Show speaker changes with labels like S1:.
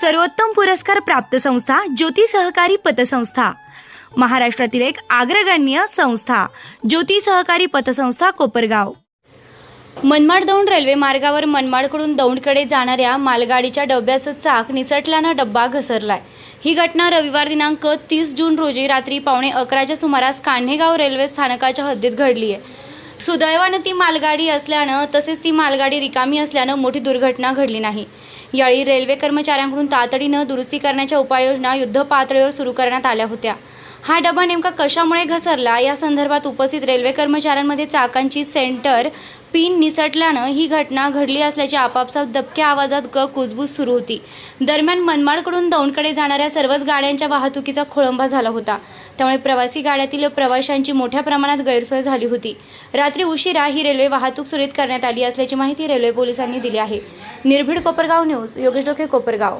S1: सर्वोत्तम पुरस्कार प्राप्त संस्था ज्योती सहकारी पतसंस्था. महाराष्ट्रातील एक अग्रगण्य संस्था ज्योती सहकारी पतसंस्था कोपरगाव. मनमाड दौंड रेल्वे मार्गावर मनमाडकडून दौंडकडे जाणाऱ्या मालगाडीच्या डब्याचं चाक निसटल्यानं डब्बा घसरलाय. ही घटना रविवार दिनांक तीस जून रोजी रात्री पावणे अकराच्या सुमारास कान्हेगाव रेल्वे स्थानकाच्या हद्दीत घडली आहे सुदैवानं ती मालगाडी असल्यानं तसेच ती मालगाडी रिकामी असल्यानं मोठी दुर्घटना घडली नाही. यावेळी रेल्वे कर्मचाऱ्यांकडून तातडीनं दुरुस्ती करण्याच्या उपाययोजना युद्ध पातळीवर सुरू करण्यात आल्या होत्या. हा डबा नेमका कशामुळे घसरला? या संदर्भात उपस्थित रेल्वे कर्मचाऱ्यांमध्ये चाकांची सेंटर पिन निसटल्यानं ही घटना घडली असल्याची आपापसात दबक्या आवाजात ग कुजबूज सुरू होती. दरम्यान मनमाडकडून दौंडकडे जाणाऱ्या सर्वच गाड्यांच्या वाहतुकीचा खोळंबा झाला होता. त्यामुळे प्रवासी गाड्यातील प्रवाशांची मोठ्या प्रमाणात गैरसोय झाली होती. रात्री उशिरा ही रेल्वे वाहतूक सुरळीत करण्यात आली असल्याची माहिती रेल्वे पोलिसांनी दिली आहे. निर्भीड कोपरगाव न्यूज योगेश डोके कोपरगाव.